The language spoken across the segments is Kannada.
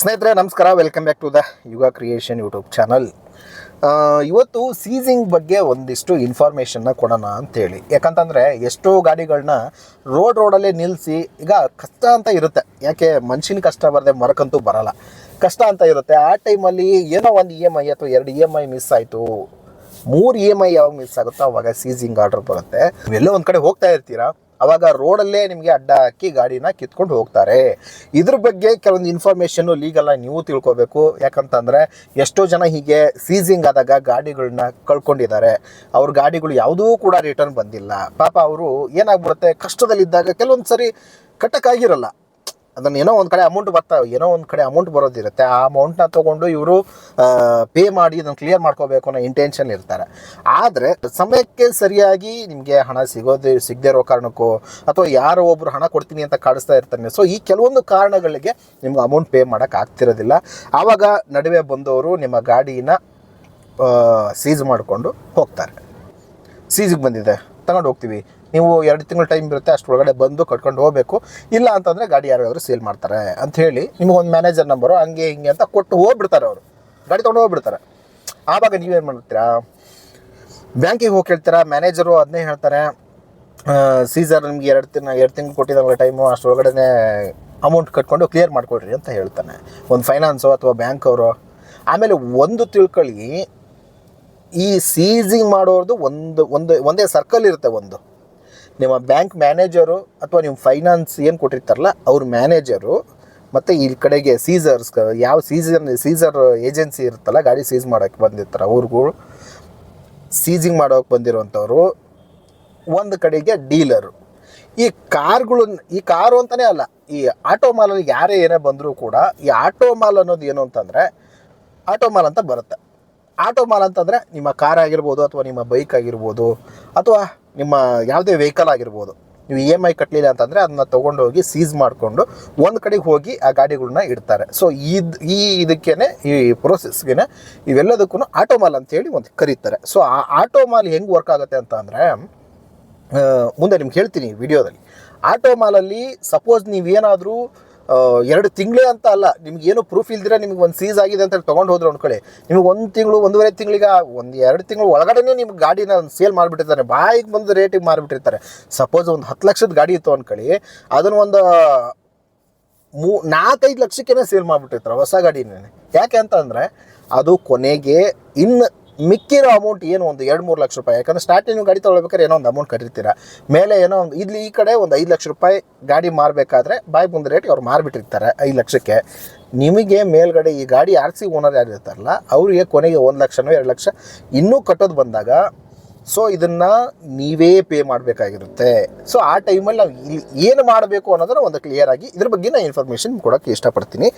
ಸ್ನೇಹಿತರೆ, ನಮಸ್ಕಾರ. Welcome back to the Yuga creation YouTube channel ಇವತ್ತು ಸೀಸಿಂಗ್ ಬಗ್ಗೆ ಒಂದಿಷ್ಟು ಇನ್ಫಾರ್ಮೇಷನ್ನ ಕೊಡೋಣ ಅಂತೇಳಿ. ಯಾಕಂತಂದರೆ, ಎಷ್ಟೋ ಗಾಡಿಗಳನ್ನ ರೋಡ್ ರೋಡಲ್ಲೇ ನಿಲ್ಲಿಸಿ ಈಗ ಕಷ್ಟ ಅಂತ ಇರುತ್ತೆ. ಯಾಕೆ? ಮನುಷ್ಯನ ಕಷ್ಟ ಬರದೆ ಮರಕ್ಕಂತೂ ಬರಲ್ಲ. ಕಷ್ಟ ಅಂತ ಇರುತ್ತೆ. ಆ ಟೈಮಲ್ಲಿ ಏನೋ ಒಂದು ಇ ಎಂ ಐ ಅಥವಾ ಎರಡು ಇ ಎಂ ಐ ಮಿಸ್ ಆಯಿತು. ಮೂರು ಇ ಎಂ ಐ ಯಾವಾಗ ಮಿಸ್ ಆಗುತ್ತೋ ಅವಾಗ ಸೀಸಿಂಗ್ ಆರ್ಡರ್ ಬರುತ್ತೆ. ಎಲ್ಲೋ ಒಂದು ಕಡೆ ಹೋಗ್ತಾ ಇರ್ತೀರಾ? ಅವಾಗ ರೋಡಲ್ಲೇ ನಿಮಗೆ ಅಡ್ಡ ಹಾಕಿ ಗಾಡಿನ ಕಿತ್ಕೊಂಡು ಹೋಗ್ತಾರೆ. ಇದ್ರ ಬಗ್ಗೆ ಕೆಲವೊಂದು ಇನ್ಫಾರ್ಮೇಷನ್ನು ಲೀಗಲ್ಲ ನೀವು ತಿಳ್ಕೊಬೇಕು. ಯಾಕಂತಂದರೆ ಎಷ್ಟೋ ಜನ ಹೀಗೆ ಸೀಸಿಂಗ್ ಆದಾಗ ಗಾಡಿಗಳನ್ನ ಕಳ್ಕೊಂಡಿದ್ದಾರೆ. ಅವ್ರ ಗಾಡಿಗಳು ಯಾವುದೂ ಕೂಡ ರಿಟರ್ನ್ ಬಂದಿಲ್ಲ. ಪಾಪ ಅವರು ಏನಾಗ್ಬಿಡುತ್ತೆ? ಕಷ್ಟದಲ್ಲಿದ್ದಾಗ ಕೆಲವೊಂದು ಸರಿ ಕಟ್ಟಕ್ಕಾಗಿರಲ್ಲ. ಅದನ್ನು ಏನೋ ಒಂದು ಕಡೆ ಅಮೌಂಟ್ ಬರ್ತಾ ಏನೋ ಒಂದು ಕಡೆ ಅಮೌಂಟ್ ಬರೋದಿರುತ್ತೆ. ಆ ಅಮೌಂಟ್ನ ತೊಗೊಂಡು ಇವರು ಪೇ ಮಾಡಿ ಅದನ್ನು ಕ್ಲಿಯರ್ ಮಾಡ್ಕೋಬೇಕು ಅನ್ನೋ ಇಂಟೆನ್ಷನ್ ಇರ್ತಾರೆ. ಆದರೆ ಸಮಯಕ್ಕೆ ಸರಿಯಾಗಿ ನಿಮಗೆ ಹಣ ಸಿಗೋದು, ಸಿಗದೇ ಇರೋ ಕಾರಣಕ್ಕೋ, ಅಥವಾ ಯಾರೋ ಒಬ್ಬರು ಹಣ ಕೊಡ್ತೀನಿ ಅಂತ ಕಾಡಿಸ್ತಾ ಇರ್ತಾನೆ ಸೊ ಈ ಕೆಲವೊಂದು ಕಾರಣಗಳಿಗೆ ನಿಮ್ಗೆ ಅಮೌಂಟ್ ಪೇ ಮಾಡೋಕ್ಕೆ ಆಗ್ತಿರೋದಿಲ್ಲ. ಆವಾಗ ನಡುವೆ ಬಂದವರು ನಿಮ್ಮ ಗಾಡಿನ ಸೀಜ್ ಮಾಡಿಕೊಂಡು ಹೋಗ್ತಾರೆ. ಸೀಸಿಗೆ ಬಂದಿದೆ. ತಗೊಂಡು ಹೋಗ್ತೀವಿ. ನೀವು ಎರಡು ತಿಂಗಳು ಟೈಮ್ ಇರುತ್ತೆ ಅಷ್ಟರೊಳಗಡೆ ಬಂದು ಕಟ್ಕೊಂಡು ಹೋಗಬೇಕು. ಇಲ್ಲ ಅಂತಂದರೆ ಗಾಡಿ ಯಾರಾದರೂ ಸೇಲ್ ಮಾಡ್ತಾರೆ ಅಂತ ಹೇಳಿ ನಿಮಗೊಂದು ಮ್ಯಾನೇಜರ್ ನಂಬರು ಹಂಗೆ ಹಿಂಗೆ ಅಂತ ಕೊಟ್ಟು ಹೋಗ್ಬಿಡ್ತಾರೆ ಅವರು. ಗಾಡಿ ತೊಗೊಂಡು ಹೋಗ್ಬಿಡ್ತಾರೆ. ಆವಾಗ ನೀವೇನು ಮಾಡ್ತೀರಾ? ಬ್ಯಾಂಕಿಗೆ ಹೋಗಿ ಕೇಳ್ತೀರಾ? ಮ್ಯಾನೇಜರು ಅದನ್ನೇ ಹೇಳ್ತಾರೆ ಸೀಸರ್ ನಿಮ್ಗೆ ಎರಡು ತಿಂಗಳು ಎರಡು ತಿಂಗಳು ಕೊಟ್ಟಿದ್ದಾಗ ಟೈಮು ಅಷ್ಟರೊಳಗಡೆ ಅಮೌಂಟ್ ಕಟ್ಕೊಂಡು ಕ್ಲಿಯರ್ ಮಾಡ್ಕೊಡ್ರಿ ಅಂತ ಹೇಳ್ತಾನೆ. ಒಂದು ಫೈನಾನ್ಸು ಅಥವಾ ಬ್ಯಾಂಕ್ ಅವರು. ಆಮೇಲೆ ಒಂದು ತಿಳ್ಕೊಳ್ಳಿ ಈ ಸೀಸಿಂಗ್ ಮಾಡೋರ್ದು ಒಂದು ಒಂದು, ಒಂದೇ ಸರ್ಕಲ್ ಇರುತ್ತೆ ಒಂದು. ನಿಮ್ಮ ಬ್ಯಾಂಕ್ ಮ್ಯಾನೇಜರು ಅಥವಾ ನಿಮ್ಮ ಫೈನಾನ್ಸ್ ಏನು ಕೊಟ್ಟಿರ್ತಾರಲ್ಲ, ಅವ್ರ ಮ್ಯಾನೇಜರು ಮತ್ತು ಈ ಕಡೆಗೆ ಸೀಸರ್ಸ್ ಯಾವ ಸೀಸನ್ ಸೀಸರ್ ಏಜೆನ್ಸಿ ಇರುತ್ತಲ್ಲ, ಗಾಡಿ ಸೀಸ್ ಮಾಡೋಕ್ಕೆ ಬಂದಿರ್ತಾರೆ, ಅವ್ರಿಗೂ ಸೀಸಿಂಗ್ ಮಾಡೋಕೆ ಬಂದಿರೋವಂಥವ್ರು ಒಂದು ಕಡೆಗೆ ಡೀಲರು ಈ ಕಾರ್ಗಳು, ಈ ಕಾರು ಅಂತಲೇ ಅಲ್ಲ, ಈ ಆಟೋ ಮಾಲಲ್ಲಿ ಯಾರೇ ಏನೇ ಬಂದರೂ ಕೂಡ, ಈ ಆಟೋ ಮಾಲ್ ಅನ್ನೋದು ಏನು ಅಂತಂದರೆ ಆಟೋ ಮಾಲ್ ಅಂತ ಬರುತ್ತೆ. ಆಟೋ ಮಾಲ್ ಅಂತಂದರೆ ನಿಮ್ಮ ಕಾರ್ ಆಗಿರ್ಬೋದು ಅಥವಾ ನಿಮ್ಮ ಬೈಕ್ ಆಗಿರ್ಬೋದು, ಅಥವಾ ನಿಮ್ಮ ಯಾವುದೇ ವೆಹಿಕಲ್ ಆಗಿರ್ಬೋದು, ನೀವು ಇ ಎಂ ಐ ಕಟ್ಟಲಿಲ್ಲ ಅಂತಂದರೆ ಅದನ್ನ ತೊಗೊಂಡೋಗಿ ಸೀಸ್ ಮಾಡಿಕೊಂಡು ಒಂದು ಕಡೆಗೆ ಹೋಗಿ ಆ ಗಾಡಿಗಳನ್ನ ಇಡ್ತಾರೆ. ಸೊ ಇದು ಈ ಇದಕ್ಕೇನೆ, ಈ ಪ್ರೊಸೆಸ್ಗೆ ಇವೆಲ್ಲದಕ್ಕೂ ಆಟೋಮಾಲ್ ಅಂತೇಳಿ ಒಂದು ಕರೀತಾರೆ. ಸೊ ಆ ಆಟೋಮಾಲ್ ಹೆಂಗೆ ವರ್ಕ್ ಆಗುತ್ತೆ ಅಂತ ಅಂದರೆ ಮುಂದೆ ನಿಮ್ಗೆ ಹೇಳ್ತೀನಿ ವಿಡಿಯೋದಲ್ಲಿ ಆಟೋಮಾಲಲ್ಲಿ ಸಪೋಸ್ ನೀವೇನಾದರೂ ಎರಡು ತಿಂಗಳೇ ಅಂತ ಅಲ್ಲ ನಿಮ್ಗೆ ಏನು ಪ್ರೂಫ್ ಇಲ್ದಿರ ನಿಮ್ಗೆ ಒಂದು ಸೀಸ್ ಆಗಿದೆ ಅಂತ ತೊಗೊಂಡು ಹೋದ್ರೆ ಅನ್ಕೊಳ್ಳಿ. ನಿಮಗೆ ಒಂದು ತಿಂಗಳು, ಒಂದೂವರೆ ತಿಂಗಳಿಗೆ ಒಂದು ಎರಡು ತಿಂಗಳು ಒಳಗಡೆನೇ ನಿಮ್ಗೆ ಗಾಡಿನ ಸೇಲ್ ಮಾಡಿಬಿಟ್ಟಿರ್ತಾರೆ, ಬಾಯಿಗೆ ಬಂದು ರೇಟಿಗೆ ಮಾರಿಬಿಟ್ಟಿರ್ತಾರೆ. ಸಪೋಸ್ ಒಂದು ಹತ್ತು ಲಕ್ಷದ ಗಾಡಿ ಇತ್ತು ಅಂದ್ಕೊಳ್ಳಿ ಅದನ್ನು ಒಂದು ಮೂ, ನಾಲ್ಕೈದು ಲಕ್ಷಕ್ಕೇನೆ ಸೇಲ್ ಮಾಡಿಬಿಟ್ಟಿರ್ತಾರೆ ಹೊಸ ಗಾಡಿನೇ ಯಾಕೆ ಅಂತಂದರೆ ಅದು ಕೊನೆಗೆ ಇನ್ನು ಮಿಕ್ಕಿರೋ ಅಮೌಂಟ್ ಏನು ಒಂದು ಎರಡು ಮೂರು ಲಕ್ಷ ರೂಪಾಯಿ? ಯಾಕಂದ್ರೆ ಸ್ಟಾರ್ಟಿಂಗ್ ಗಾಡಿ ತೊಗೊಳ್ಬೇಕಾದ್ರೆ ಏನೋ ಒಂದು ಅಮೌಂಟ್ ಕಟ್ಟಿರ್ತೀರ ಮೇಲೆ ಏನೋ ಒಂದು ಇಲ್ಲಿ ಈ ಕಡೆ ಒಂದು ಐದು ಲಕ್ಷ ರೂಪಾಯಿ ಗಾಡಿ ಮಾರಬೇಕಾದ್ರೆ ಬಾಯ್ ಬಂದ ರೇಟ್ ಅವ್ರು ಮಾರಿಬಿಟ್ಟಿರ್ತಾರೆ ಐದು ಲಕ್ಷಕ್ಕೆ. ನಿಮಗೆ ಮೇಲ್ಗಡೆ ಈ ಗಾಡಿ ಆರ್ ಸಿ ಓನರ್ ಯಾರಿರ್ತಾರಲ್ಲ ಅವರಿಗೆ ಕೊನೆಗೆ ಒಂದು ಲಕ್ಷನೋ ಎರಡು ಲಕ್ಷ ಇನ್ನೂ ಕಟ್ಟೋದು ಬಂದಾಗ ಸೊ ಇದನ್ನು ನೀವೇ ಪೇ ಮಾಡಬೇಕಾಗಿರುತ್ತೆ. ಸೊ ಆ ಟೈಮಲ್ಲಿ ನಾವು ಇಲ್ಲಿ ಏನು ಮಾಡಬೇಕು ಅನ್ನೋದನ್ನ ಒಂದು ಕ್ಲಿಯರ್ ಆಗಿ ಇದ್ರ ಬಗ್ಗೆ ನಾನು ಇನ್ಫಾರ್ಮೇಷನ್ ಕೊಡೋಕ್ಕೆ ಇಷ್ಟಪಡ್ತೀನಿ.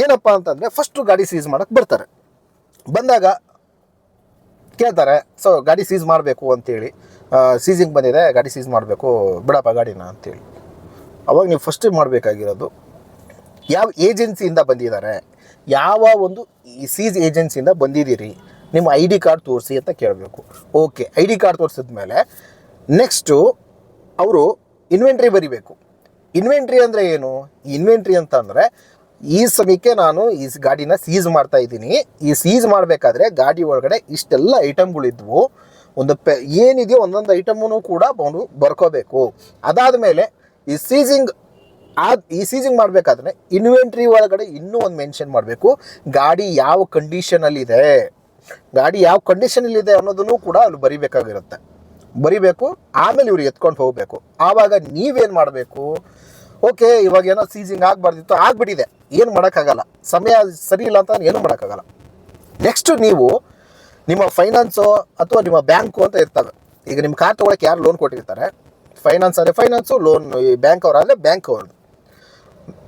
ಏನಪ್ಪ ಅಂತಂದರೆ ಫಸ್ಟು ಗಾಡಿ ಸೀಸ್ ಮಾಡೋಕ್ಕೆ ಬರ್ತಾರೆ. ಬಂದಾಗ ಕೇಳ್ತಾರೆ ಸೊ ಗಾಡಿ ಸೀಸ್ ಮಾಡಬೇಕು ಅಂತೇಳಿ. ಸೀಸಿಂಗ್ ಬಂದಿದೆ, ಗಾಡಿ ಸೀಸ್ ಮಾಡಬೇಕು, ಬಿಡಪ್ಪ ಗಾಡಿನ ಅಂತೇಳಿ. ಅವಾಗ ನೀವು ಫಸ್ಟ್ ಮಾಡಬೇಕಾಗಿರೋದು, ಯಾವ ಏಜೆನ್ಸಿಯಿಂದ ಬಂದಿದ್ದಾರೆ, ಯಾವ ಒಂದು ಈ ಸೀಸ್ ಏಜೆನ್ಸಿಯಿಂದ ಬಂದಿದ್ದೀರಿ, ನಿಮ್ಮ ಐ ಡಿ ಕಾರ್ಡ್ ತೋರಿಸಿ ಅಂತ ಕೇಳಬೇಕು. ಓಕೆ ಐ ಡಿ ಕಾರ್ಡ್ ತೋರಿಸಿದ ಮೇಲೆ ನೆಕ್ಸ್ಟು ಅವರು ಇನ್ವೆಂಟ್ರಿ ಬರಿಬೇಕು. ಇನ್ವೆಂಟ್ರಿ ಅಂದರೆ ಏನು? ಇನ್ವೆಂಟ್ರಿ ಅಂತಂದರೆ ಈ ಸಮಯಕ್ಕೆ ನಾನು ಈ ಗಾಡಿನ ಸೀಸ್ ಮಾಡ್ತಾ ಇದ್ದೀನಿ. ಈ ಸೀಸ್ ಮಾಡಬೇಕಾದ್ರೆ ಗಾಡಿ ಒಳಗಡೆ ಇಷ್ಟೆಲ್ಲ ಐಟಮ್ಗಳಿದ್ವು ಒಂದು ಪೆ ಏನಿದೆಯೋ ಒಂದೊಂದು ಐಟಮ್ನು ಕೂಡ ಅವನು ಬರ್ಕೋಬೇಕು. ಅದಾದ ಮೇಲೆ ಈ ಸೀಸಿಂಗ್ ಆದ ಈ ಸೀಸಿಂಗ್ ಮಾಡಬೇಕಾದ್ರೆ ಇನ್ವೆಂಟ್ರಿ ಒಳಗಡೆ ಇನ್ನೂ ಒಂದು ಮೆನ್ಷನ್ ಮಾಡಬೇಕು. ಗಾಡಿ ಯಾವ ಕಂಡೀಷನಲ್ಲಿದೆ ಗಾಡಿ ಯಾವ ಕಂಡೀಷನಲ್ಲಿದೆ ಅನ್ನೋದನ್ನು ಕೂಡ ಅಲ್ಲಿ ಬರಿಬೇಕಾಗಿರುತ್ತೆ. ಬರಿಬೇಕು, ಆಮೇಲೆ ಇವ್ರು ಎತ್ಕೊಂಡು ಹೋಗಬೇಕು. ಆವಾಗ ನೀವೇನು ಮಾಡಬೇಕು? ಓಕೆ ಇವಾಗ ಏನೋ ಸೀಸಿಂಗ್ ಆಗಬಾರ್ದಿತ್ತು, ಆಗ್ಬಿಟ್ಟಿದೆ. ಏನು ಮಾಡೋಕ್ಕಾಗಲ್ಲ. ಸಮಯ ಸರಿ ಇಲ್ಲ ಅಂತ ಏನು ಮಾಡೋಕ್ಕಾಗಲ್ಲ. ನೆಕ್ಸ್ಟ್ ನೀವು ನಿಮ್ಮ ಫೈನಾನ್ಸು ಅಥವಾ ನಿಮ್ಮ ಬ್ಯಾಂಕು ಅಂತ ಇರ್ತವೆ. ಈಗ ನಿಮ್ಮ ಕಾರ್ ತೊಗೊಳಕ್ಕೆ ಯಾರು ಲೋನ್ ಕೊಟ್ಟಿರ್ತಾರೆ? ಫೈನಾನ್ಸ್ ಅಂದರೆ ಫೈನಾನ್ಸು ಲೋನ್ ಈ ಬ್ಯಾಂಕ್ ಅವರಾದರೆ ಬ್ಯಾಂಕ್ ಅವ್ರದ್ದು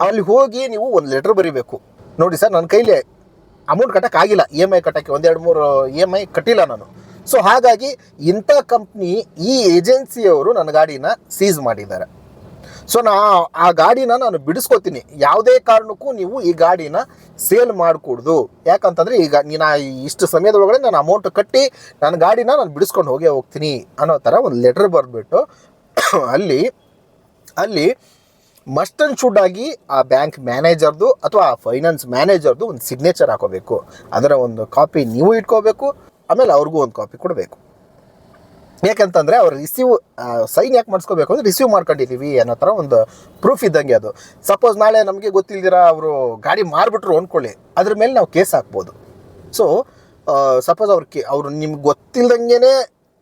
ಅಲ್ಲಿ ಹೋಗಿ ನೀವು ಒಂದು ಲೆಟ್ರ್ ಬರೀಬೇಕು. ನೋಡಿ ಸರ್ ನನ್ನ ಕೈಲಿ ಅಮೌಂಟ್ ಕಟ್ಟಕ್ಕೆ ಆಗಿಲ್ಲ. ಇ ಎಂ ಐ ಕಟ್ಟಕ್ಕೆ ಒಂದೆರಡು ಮೂರು ಇ ಎಂ ಐ ಕಟ್ಟಿಲ್ಲ ನಾನು. ಸೊ ಹಾಗಾಗಿ ಇಂಥ ಕಂಪ್ನಿ ಈ ಏಜೆನ್ಸಿಯವರು ನನ್ನ ಗಾಡಿನ ಸೀಸ್ ಮಾಡಿದ್ದಾರೆ. ಸೊ ನಾ ಆ ಗಾಡಿನ ನಾನು ಬಿಡಿಸ್ಕೊತೀನಿ. ಯಾವುದೇ ಕಾರಣಕ್ಕೂ ನೀವು ಈ ಗಾಡಿನ ಸೇಲ್ ಮಾಡಿಕೊಡ್ದು. ಯಾಕಂತಂದರೆ ಈಗ ನೀನು ಇಷ್ಟು ಸಮಯದೊಳಗಡೆ ನಾನು ಅಮೌಂಟ್ ಕಟ್ಟಿ ನನ್ನ ಗಾಡಿನ ನಾನು ಬಿಡಿಸ್ಕೊಂಡು ಹೋಗೇ ಹೋಗ್ತೀನಿ ಅನ್ನೋ ಥರ ಒಂದು ಲೆಟ್ರ್ ಬರೆದ್ಬಿಟ್ಟು ಅಲ್ಲಿ ಅಲ್ಲಿ ಮಸ್ಟ್ ಅಂಡ್ ಶುಡ್ ಆಗಿ ಆ ಬ್ಯಾಂಕ್ ಮ್ಯಾನೇಜರ್ದು ಅಥವಾ ಆ ಫೈನಾನ್ಸ್ ಮ್ಯಾನೇಜರ್ದು ಒಂದು ಸಿಗ್ನೇಚರ್ ಹಾಕೋಬೇಕು. ಅದರ ಒಂದು ಕಾಪಿ ನೀವು ಇಟ್ಕೋಬೇಕು, ಆಮೇಲೆ ಅವ್ರಿಗೂ ಒಂದು ಕಾಪಿ ಕೊಡಬೇಕು. ಯಾಕಂತಂದರೆ ಅವ್ರು ರಿಸೀವ್ ಸೈನ್ ಯಾಕೆ ಮಾಡಿಸ್ಕೋಬೇಕು ಅಂದರೆ ರಿಸೀವ್ ಮಾಡ್ಕೊಂಡಿದ್ದೀವಿ ಅನ್ನೋ ಥರ ಒಂದು ಪ್ರೂಫ್ ಇದ್ದಂಗೆ ಅದು. ಸಪೋಸ್ ನಾಳೆ ನಮಗೆ ಗೊತ್ತಿಲ್ದಿರ ಅವರು ಗಾಡಿ ಮಾರ್ಬಿಟ್ರು ಅಂದ್ಕೊಳ್ಳಿ ಅದ್ರ ಮೇಲೆ ನಾವು ಕೇಸ್ ಹಾಕ್ಬೋದು. ಸೊ ಸಪೋಸ್ ಅವ್ರ ಕೇ, ಅವ್ರು ನಿಮ್ಗೆ ಗೊತ್ತಿಲ್ದಂಗೆ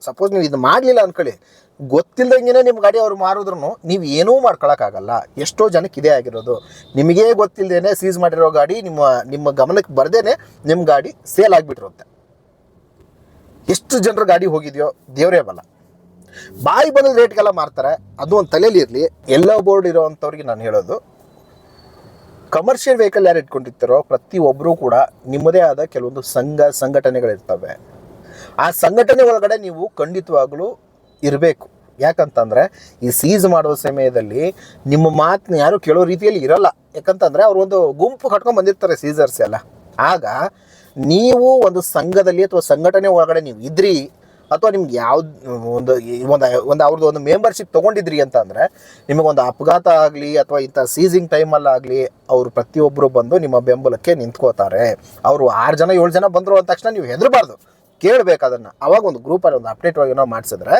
ಸಪೋಸ್ ನೀವು ಇದು ಮಾಡಲಿಲ್ಲ ಅಂದ್ಕೊಳ್ಳಿ ಗೊತ್ತಿಲ್ದಂಗೆ ನಿಮ್ಮ ಗಾಡಿ ಅವ್ರು ಮಾರಿದ್ರು ನೀವು ಏನೂ ಮಾಡ್ಕೊಳಕ್ಕಾಗಲ್ಲ. ಎಷ್ಟೋ ಜನಕ್ಕೆ ಇದೇ ಆಗಿರೋದು. ನಿಮಗೇ ಗೊತ್ತಿಲ್ಲದೇನೆ ಸೀಸ್ ಮಾಡಿರೋ ಗಾಡಿ ನಿಮ್ಮ ನಿಮ್ಮ ಗಮನಕ್ಕೆ ಬರ್ದೇನೆ ನಿಮ್ಮ ಗಾಡಿ ಸೇಲ್ ಆಗಿಬಿಟ್ಟಿರುತ್ತೆ. ಎಷ್ಟು ಜನರ ಗಾಡಿ ಹೋಗಿದೆಯೋ ದೇವರೇ ಬಲ್ಲ. ಬಾಯಿ ಬಂದ ರೇಟ್ಗೆಲ್ಲ ಮಾರ್ತಾರೆ, ಅದು ಒಂದು ತಲೆಯಲ್ಲಿ ಇರಲಿ, ಎಲ್ಲ ಬೋರ್ಡ್ ಇರೋವಂಥವ್ರಿಗೆ ನಾನು ಹೇಳೋದು. ಕಮರ್ಷಿಯಲ್ ವೆಹಿಕಲ್ ಯಾರು ಇಟ್ಕೊಂಡಿರ್ತಾರೋ ಪ್ರತಿಯೊಬ್ಬರೂ ಕೂಡ ನಿಮ್ಮದೇ ಆದ ಕೆಲವೊಂದು ಸಂಘ, ಸಂಘಟನೆಗಳಿರ್ತವೆ. ಆ ಸಂಘಟನೆ ಒಳಗಡೆ ನೀವು ಖಂಡಿತವಾಗಲೂ ಇರಬೇಕು. ಯಾಕಂತಂದರೆ ಈ ಸೀಸ್ ಮಾಡುವ ಸಮಯದಲ್ಲಿ ನಿಮ್ಮ ಮಾತನ್ನ ಯಾರು ಕೇಳೋ ರೀತಿಯಲ್ಲಿ ಇರಲ್ಲ. ಯಾಕಂತಂದರೆ ಅವರು ಒಂದು ಗುಂಪು ಕಟ್ಕೊಂಡು ಬಂದಿರ್ತಾರೆ ಸೀಸರ್ಸ್ ಎಲ್ಲ. ಆಗ ನೀವು ಒಂದು ಸಂಘದಲ್ಲಿ ಅಥವಾ ಸಂಘಟನೆ ಒಳಗಡೆ ನೀವು ಇದ್ರಿ ಅಥವಾ ನಿಮ್ಗೆ ಯಾವ್ದು ಒಂದು ಒಂದು ಅವ್ರದ್ದು ಒಂದು ಮೆಂಬರ್ಶಿಪ್ ತೊಗೊಂಡಿದ್ರಿ ಅಂತ ಅಂದರೆ ನಿಮಗೊಂದು ಅಪಘಾತ ಆಗಲಿ ಅಥವಾ ಇಂಥ ಸೀಸಿಂಗ್ ಟೈಮಲ್ಲಾಗಲಿ ಅವರು ಪ್ರತಿಯೊಬ್ಬರು ಬಂದು ನಿಮ್ಮ ಬೆಂಬಲಕ್ಕೆ ನಿಂತ್ಕೋತಾರೆ. ಅವರು ಆರು ಜನ, ಏಳು ಜನ ಬಂದರು ಅಂದ ತಕ್ಷಣ ನೀವು ಹೆದರಬಾರ್ದು. ಕೇಳಬೇಕು ಅದನ್ನು. ಅವಾಗ ಒಂದು ಗ್ರೂಪಲ್ಲಿ ಒಂದು ಅಪ್ಡೇಟ್ ಏನೋ ಮಾಡಿಸಿದ್ರೆ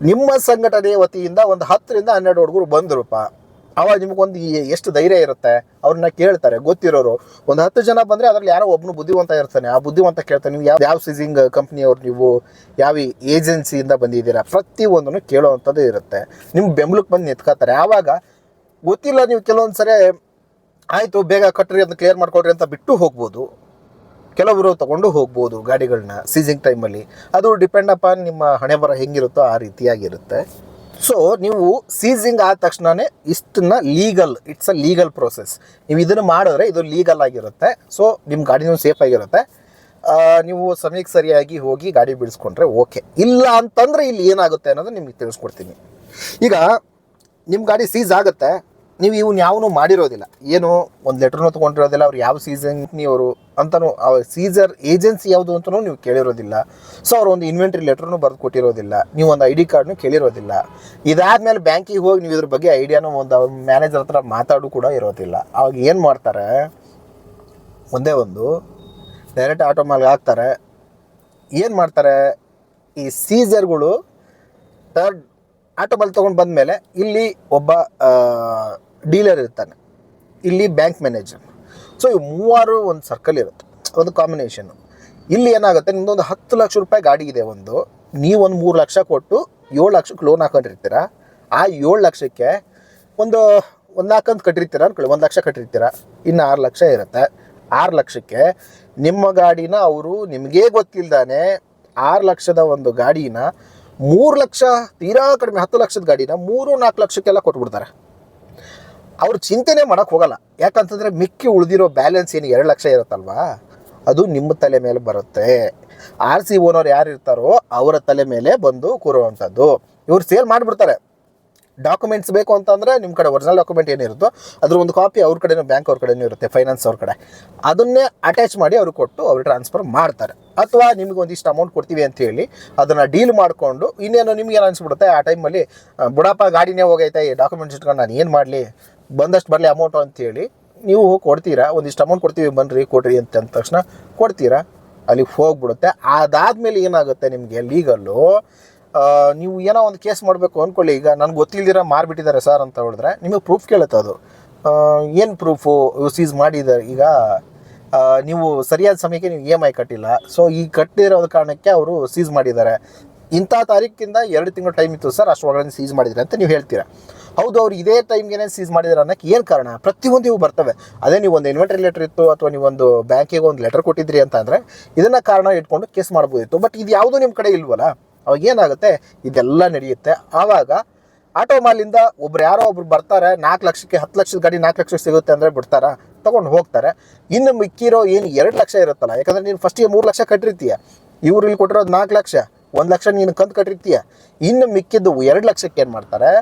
ನಿಮ್ಮ ಸಂಘಟನೆ ವತಿಯಿಂದ ಒಂದು ಹತ್ತರಿಂದ ಹನ್ನೆರಡು ಹುಡುಗರು ಬಂದ್ರಪ್ಪ ಅವಾಗ ನಿಮಗೊಂದು ಎಷ್ಟು ಧೈರ್ಯ ಇರುತ್ತೆ, ಅವ್ರನ್ನ ಕೇಳ್ತಾರೆ. ಗೊತ್ತಿರೋರು. ಒಂದು ಹತ್ತು ಜನ ಬಂದರೆ ಅದ್ರಲ್ಲಿ ಯಾರೋ ಒಬ್ಬನು ಬುದ್ಧಿವಂತ ಇರ್ತಾನೆ. ಆ ಬುದ್ಧಿವಂತ ಕೇಳ್ತಾನೆ ನೀವು ಯಾವ ಯಾವ ಸೀಸಿಂಗ್ ಕಂಪ್ನಿಯವ್ರು ನೀವು? ಯಾವ ಏಜೆನ್ಸಿಯಿಂದ ಬಂದಿದ್ದೀರಾ? ಪ್ರತಿಯೊಂದನ್ನು ಕೇಳುವಂಥದ್ದು ಇರುತ್ತೆ. ನಿಮ್ಮ ಬೆಂಬಲಕ್ಕೆ ಬಂದು ನಿಂತ್ಕೋತಾರೆ ಆವಾಗ ಗೊತ್ತಿಲ್ಲ ನೀವು ಕೆಲವೊಂದು ಸರಿ, ಆಯಿತು, ಬೇಗ ಕಟ್ಟ್ರಿ ಅದನ್ನ ಕ್ಲಿಯರ್ ಮಾಡ್ಕೊಡ್ರಿ ಅಂತ ಬಿಟ್ಟು ಹೋಗ್ಬೋದು. ಕೆಲವರು ತಗೊಂಡು ಹೋಗ್ಬೋದು ಗಾಡಿಗಳನ್ನ ಸೀಸಿಂಗ್ ಟೈಮಲ್ಲಿ ಅದು ಡಿಪೆಂಡ್ ಅಪಾನ್ ನಿಮ್ಮ ಹಣೆ ಬರ ಹೆಂಗಿರುತ್ತೋ ಆ ರೀತಿಯಾಗಿರುತ್ತೆ. ಸೊ ನೀವು ಸೀಸಿಂಗ್ ಆದ ತಕ್ಷಣವೇ ಇಷ್ಟನ್ನ legal it's a legal process ನೀವು ಇದನ್ನು ಮಾಡಿದ್ರೆ ಇದು ಲೀಗಲ್ ಆಗಿರುತ್ತೆ. ಸೊ ನಿಮ್ಮ ಗಾಡಿನೂ ಸೇಫ್ ಆಗಿರುತ್ತೆ. ನೀವು ಸಮಯಕ್ಕೆ ಸರಿಯಾಗಿ ಹೋಗಿ ಗಾಡಿ ಬಿಡಿಸ್ಕೊಂಡ್ರೆ ಓಕೆ ಇಲ್ಲ ಅಂತಂದರೆ ಇಲ್ಲಿ ಏನಾಗುತ್ತೆ ಅನ್ನೋದು ನಿಮಗೆ ತಿಳಿಸ್ಕೊಡ್ತೀನಿ. ಈಗ ನಿಮ್ಮ ಗಾಡಿ ಸೀಸ್ ಆಗುತ್ತೆ. ನೀವು ಇವ್ನ ಯಾವನು ಮಾಡಿರೋದಿಲ್ಲ. ಏನು ಒಂದು ಲೆಟ್ರನ್ನು ತೊಗೊಂಡಿರೋದಿಲ್ಲ, ಅವ್ರು ಯಾವ ಸೀಸನ್ ಅವರು ಅಂತಲೂ ಸೀಸರ್ ಏಜೆನ್ಸಿ ಯಾವುದು ಅಂತಲೂ ನೀವು ಕೇಳಿರೋದಿಲ್ಲ. ಸೊ ಅವ್ರು ಒಂದು ಇನ್ವೆಂಟ್ರಿ ಲೆಟ್ರನ್ನು ಬರೆದು ಕೊಟ್ಟಿರೋದಿಲ್ಲ. ನೀವು ಒಂದು ಐ ಡಿ ಕಾರ್ಡ್ನು ಕೇಳಿರೋದಿಲ್ಲ. ಇದಾದ್ಮೇಲೆ ಬ್ಯಾಂಕಿಗೆ ಹೋಗಿ ನೀವು ಇದ್ರ ಬಗ್ಗೆ ಐಡಿಯಾನು ಒಂದು ಮ್ಯಾನೇಜರ್ ಹತ್ರ ಮಾತಾಡು ಕೂಡ ಇರೋದಿಲ್ಲ. ಅವಾಗ ಏನು ಮಾಡ್ತಾರೆ? ಒಂದೇ ಒಂದು ಡೈರೆಕ್ಟ್ ಆಟೋ ಮೇಲೆ ಹಾಕ್ತಾರೆ. ಏನು ಮಾಡ್ತಾರೆ? ಈ ಸೀಸರ್ಗಳು ಥರ್ಡ್ ಆಟೋಮಲ್ ತೊಗೊಂಡು ಬಂದಮೇಲೆ ಇಲ್ಲಿ ಒಬ್ಬ ಡೀಲರ್ ಇರ್ತಾನೆ. ಇಲ್ಲಿ ಬ್ಯಾಂಕ್ ಮ್ಯಾನೇಜರ್. ಸೊ ಇವು ಮೂವರು ಒಂದು ಸರ್ಕಲ್ ಇರುತ್ತೆ. ಒಂದು ಕಾಂಬಿನೇಷನ್ ಇಲ್ಲಿ ಏನಾಗುತ್ತೆ? ನಿಮ್ದೊಂದು ಹತ್ತು ಲಕ್ಷ ರೂಪಾಯಿ ಗಾಡಿ ಇದೆ ಒಂದು. ನೀವು ಒಂದು ಮೂರು ಲಕ್ಷ ಕೊಟ್ಟು ಏಳು ಲಕ್ಷಕ್ಕೆ ಲೋನ್ ಹಾಕೊಂಡಿರ್ತೀರ? ಆ ಏಳು ಲಕ್ಷಕ್ಕೆ ಒಂದು ಒಂದು ನಾಲ್ಕಂತ ಕಟ್ಟಿರ್ತೀರ ಅನ್ಕೊಳ್ಳಿ. ಒಂದು ಲಕ್ಷ ಕಟ್ಟಿರ್ತೀರ? ಇನ್ನು ಆರು ಲಕ್ಷ ಇರುತ್ತೆ. ಆರು ಲಕ್ಷಕ್ಕೆ ನಿಮ್ಮ ಗಾಡಿನ ಅವರು ನಿಮಗೇ ಗೊತ್ತಿಲ್ದಾನೆ ಆರು ಲಕ್ಷದ ಒಂದು ಗಾಡಿನ ಮೂರು ಲಕ್ಷ, ತೀರಾ ಕಡಿಮೆ ಹತ್ತು ಲಕ್ಷದ ಗಾಡಿನ ಮೂರು ನಾಲ್ಕು ಲಕ್ಷಕ್ಕೆಲ್ಲ ಕೊಟ್ಬಿಡ್ತಾರೆ. ಅವ್ರು ಚಿಂತೆನೆ ಮಾಡೋಕ್ಕೆ ಹೋಗಲ್ಲ. ಯಾಕಂತಂದರೆ ಮಿಕ್ಕಿ ಉಳಿದಿರೋ ಬ್ಯಾಲೆನ್ಸ್ ಏನು ಎರಡು ಲಕ್ಷ ಇರುತ್ತಲ್ವಾ? ಅದು ನಿಮ್ಮ ತಲೆ ಮೇಲೆ ಬರುತ್ತೆ. ಆರ್ ಸಿ ಓನರ್ ಯಾರು ಇರ್ತಾರೋ ಅವರ ತಲೆ ಮೇಲೆ ಬಂದು ಕೂರುವಂಥದ್ದು. ಇವ್ರು ಸೇಲ್ ಮಾಡಿಬಿಡ್ತಾರೆ. ಡಾಕ್ಯುಮೆಂಟ್ಸ್ ಬೇಕು ಅಂತಂದರೆ ನಿಮ್ಮ ಕಡೆ ಒರಿಜಿನಲ್ ಡಾಕ್ಯುಮೆಂಟ್ ಏನಿರುತ್ತೋ ಅದ್ರ ಒಂದು ಕಾಪಿ ಅವ್ರ ಕಡೆನೂ ಬ್ಯಾಂಕ್ ಅವ್ರ ಕಡೆನೂ ಇರುತ್ತೆ ಫೈನಾನ್ಸ್ ಅವ್ರ ಕಡೆ. ಅದನ್ನೇ ಅಟ್ಯಾಚ್ ಮಾಡಿ ಅವ್ರಿಗೆ ಕೊಟ್ಟು ಅವ್ರು ಟ್ರಾನ್ಸ್ಫರ್ ಮಾಡ್ತಾರೆ. ಅಥವಾ ನಿಮಗೆ ಒಂದಿಷ್ಟು ಅಮೌಂಟ್ ಕೊಡ್ತೀವಿ ಅಂತ ಹೇಳಿ ಅದನ್ನು ಡೀಲ್ ಮಾಡಿಕೊಂಡು ಇನ್ನೇನು ನಿಮ್ಗೆ ಏನು ಅನಿಸ್ಬಿಡುತ್ತೆ? ಆ ಟೈಮಲ್ಲಿ ಬುಡಪ್ಪ ಗಾಡಿನೇ ಹೋಗೈತೆ, ಈ ಡಾಕ್ಯುಮೆಂಟ್ಸ್ ಇಟ್ಕೊಂಡು ನಾನು ಏನು ಮಾಡಲಿ? ಬಂದಷ್ಟು ಬರಲಿ ಅಮೌಂಟು ಅಂತೇಳಿ ನೀವು ಕೊಡ್ತೀರಾ? ಒಂದಿಷ್ಟು ಅಮೌಂಟ್ ಕೊಡ್ತೀವಿ ಬನ್ನಿರಿ ಕೊಡ್ರಿ ಅಂತ ಅಂದ ತಕ್ಷಣ ಕೊಡ್ತೀರಾ? ಅಲ್ಲಿಗೆ ಹೋಗ್ಬಿಡುತ್ತೆ. ಅದಾದಮೇಲೆ ಏನಾಗುತ್ತೆ ನಿಮಗೆ? ಲೀಗಲ್ಲು ನೀವು ಏನೋ ಒಂದು ಕೇಸ್ ಮಾಡಬೇಕು ಅಂದ್ಕೊಳ್ಳಿ ಈಗ ನನಗೆ ಗೊತ್ತಿಲ್ದಿರ ಮಾರ್ಬಿಟ್ಟಿದ್ದಾರೆ ಸರ್ ಅಂತ ಹೇಳಿದ್ರೆ ನಿಮಗೆ ಪ್ರೂಫ್ ಕೇಳುತ್ತೆ ಅದು. ಏನು ಪ್ರೂಫು ಸೀಸ್ ಮಾಡಿದ್ದಾರೆ ಈಗ? ನೀವು ಸರಿಯಾದ ಸಮಯಕ್ಕೆ ನೀವು ಇ ಎಂ ಐ ಕಟ್ಟಿಲ್ಲ. ಸೊ ಈ ಕಟ್ಟಿರೋದ ಕಾರಣಕ್ಕೆ ಅವರು ಸೀಸ್ ಮಾಡಿದ್ದಾರೆ. ಇಂಥ ತಾರೀಕಿಂದ ಎರಡು ತಿಂಗಳು ಟೈಮ್ ಇತ್ತು ಸರ್ ಅಷ್ಟರೊಳಗಡೆ ಸೀಸ್ ಮಾಡಿದ್ರೆ ಅಂತ ನೀವು ಹೇಳ್ತೀರಾ? ಹೌದು, ಅವ್ರು ಇದೇ ಟೈಮ್ಗೆ ಸೀಸ್ ಮಾಡಿದ್ರೆ ಅನ್ನೋಕ್ಕೆ ಏನು ಕಾರಣ? ಪ್ರತಿಯೊಂದು ಇವು ಬರ್ತವೆ. ಅದೇ ನೀವು ಒಂದು ಇನ್ವೆಂಟ್ರಿ ಲೆಟರ್ ಇತ್ತು ಅಥವಾ ನೀವೊಂದು ಬ್ಯಾಂಕಿಗೆ ಒಂದು ಲೆಟರ್ ಕೊಟ್ಟಿದ್ರಿ ಅಂತ ಅಂದರೆ ಇದನ್ನು ಕಾರಣ ಇಟ್ಕೊಂಡು ಕೇಸ್ ಮಾಡ್ಬೋದಿತ್ತು. ಬಟ್ ಇದು ಯಾವುದೂ ನಿಮ್ಮ ಕಡೆ ಇಲ್ವಲ್ಲ? ಅವಾಗ ಏನಾಗುತ್ತೆ? ಇದೆಲ್ಲ ನಡೆಯುತ್ತೆ. ಆವಾಗ ಆಟೋ ಮಾಲಿಂದ ಒಬ್ರು ಯಾರೋ ಒಬ್ರು ಬರ್ತಾರೆ, ನಾಲ್ಕು ಲಕ್ಷಕ್ಕೆ ಹತ್ತು ಲಕ್ಷದ ಗಾಡಿ ನಾಲ್ಕು ಲಕ್ಷಕ್ಕೆ ಸಿಗುತ್ತೆ ಅಂದರೆ ಬಿಡ್ತಾರ, ತೊಗೊಂಡು ಹೋಗ್ತಾರೆ. ಇನ್ನು ಮಿಕ್ಕಿರೋ ಏನು ಎರಡು ಲಕ್ಷ ಇರುತ್ತಲ್ಲ, ಯಾಕಂದರೆ ನೀನು ಫಸ್ಟಿಗೆ ಮೂರು ಲಕ್ಷ ಕಟ್ಟಿರ್ತೀಯ. ಇವ್ರು ಇಲ್ಲಿ ಕೊಟ್ಟಿರೋದು ನಾಲ್ಕು ಲಕ್ಷ, ಒಂದು ಲಕ್ಷ ನೀನು ಕಂತು ಕಟ್ಟಿರ್ತೀಯ. ಇನ್ನು ಮಿಕ್ಕಿದ್ದು ಎರಡು ಲಕ್ಷಕ್ಕೆ ಏನು ಮಾಡ್ತಾರೆ?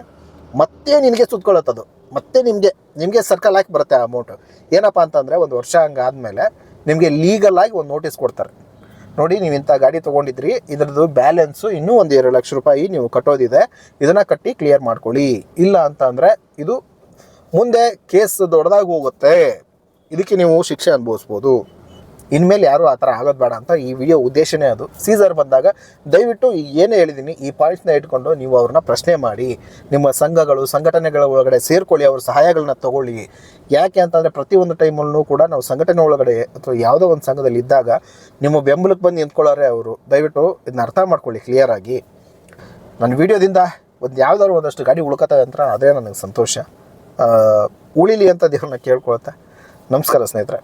ಮತ್ತೆ ನಿನಗೆ ಸುತ್ಕೊಳ್ಳುತ್ತದು ಮತ್ತೆ ನಿಮಗೆ ನಿಮಗೆ ಸರ್ಕಲ್ ಹಾಕಿ ಬರುತ್ತೆ ಆ ಅಮೌಂಟು ಏನಪ್ಪ ಅಂತಂದರೆ, ಒಂದು ವರ್ಷ ಹಂಗೆ ಆದಮೇಲೆ ನಿಮಗೆ ಲೀಗಲ್ ಆಗಿ ಒಂದು ನೋಟಿಸ್ ಕೊಡ್ತಾರೆ. ನೋಡಿ ನೀವು ಇಂಥ ಗಾಡಿ ತೊಗೊಂಡಿದ್ರಿ, ಇದರದ್ದು ಬ್ಯಾಲೆನ್ಸು ಇನ್ನೂ ಒಂದು ಎರಡು ಲಕ್ಷ ರೂಪಾಯಿ ನೀವು ಕಟ್ಟೋದಿದೆ, ಇದನ್ನು ಕಟ್ಟಿ ಕ್ಲಿಯರ್ ಮಾಡ್ಕೊಳ್ಳಿ. ಇಲ್ಲ ಅಂತ ಅಂದರೆ ಇದು ಮುಂದೆ ಕೇಸ್ ದೊಡ್ಡದಾಗಿ ಹೋಗುತ್ತೆ. ಇದಕ್ಕೆ ನೀವು ಶಿಕ್ಷೆ ಅನುಭವಿಸ್ಬೋದು. ಇನ್ಮೇಲೆ ಯಾರು ಆ ಥರ ಆಗೋದು ಬೇಡ ಅಂತ ಈ ವಿಡಿಯೋ ಉದ್ದೇಶನೇ ಅದು. ಸೀಸರ್ ಬಂದಾಗ ದಯವಿಟ್ಟು ಏನು ಹೇಳಿದ್ದೀನಿ ಈ ಪಾಯಿಂಟ್ಸ್ನ ಇಟ್ಕೊಂಡು ನೀವು ಅವ್ರನ್ನ ಪ್ರಶ್ನೆ ಮಾಡಿ. ನಿಮ್ಮ ಸಂಘಗಳು, ಸಂಘಟನೆಗಳ ಒಳಗಡೆ ಸೇರ್ಕೊಳ್ಳಿ, ಅವ್ರ ಸಹಾಯಗಳನ್ನ ತಗೊಳ್ಳಿ. ಯಾಕೆ ಅಂತಂದರೆ ಪ್ರತಿಯೊಂದು ಟೈಮಲ್ಲೂ ಕೂಡ ನಾವು ಸಂಘಟನೆ ಒಳಗಡೆ ಅಥವಾ ಯಾವುದೋ ಒಂದು ಸಂಘದಲ್ಲಿ ಇದ್ದಾಗ ನಿಮ್ಮ ಬೆಂಬಲಕ್ಕೆ ಬಂದು ನಿಂತ್ಕೊಳ್ಳೋರೆ ಅವರು. ದಯವಿಟ್ಟು ಇದನ್ನ ಅರ್ಥ ಮಾಡ್ಕೊಳ್ಳಿ ಕ್ಲಿಯರಾಗಿ ನನ್ನ ವಿಡಿಯೋದಿಂದ ಒಂದು ಯಾವ್ದಾದ್ರು ಒಂದಷ್ಟು ಗಾಡಿ ಉಳ್ಕೊತವೆ ಅಂತ ಅದೇ ನನಗೆ ಸಂತೋಷ. ಉಳಿಲಿ ಅಂತ ದೇವ್ರನ್ನ ಕೇಳ್ಕೊಳತ್ತೆ ನಮಸ್ಕಾರ ಸ್ನೇಹಿತರೆ.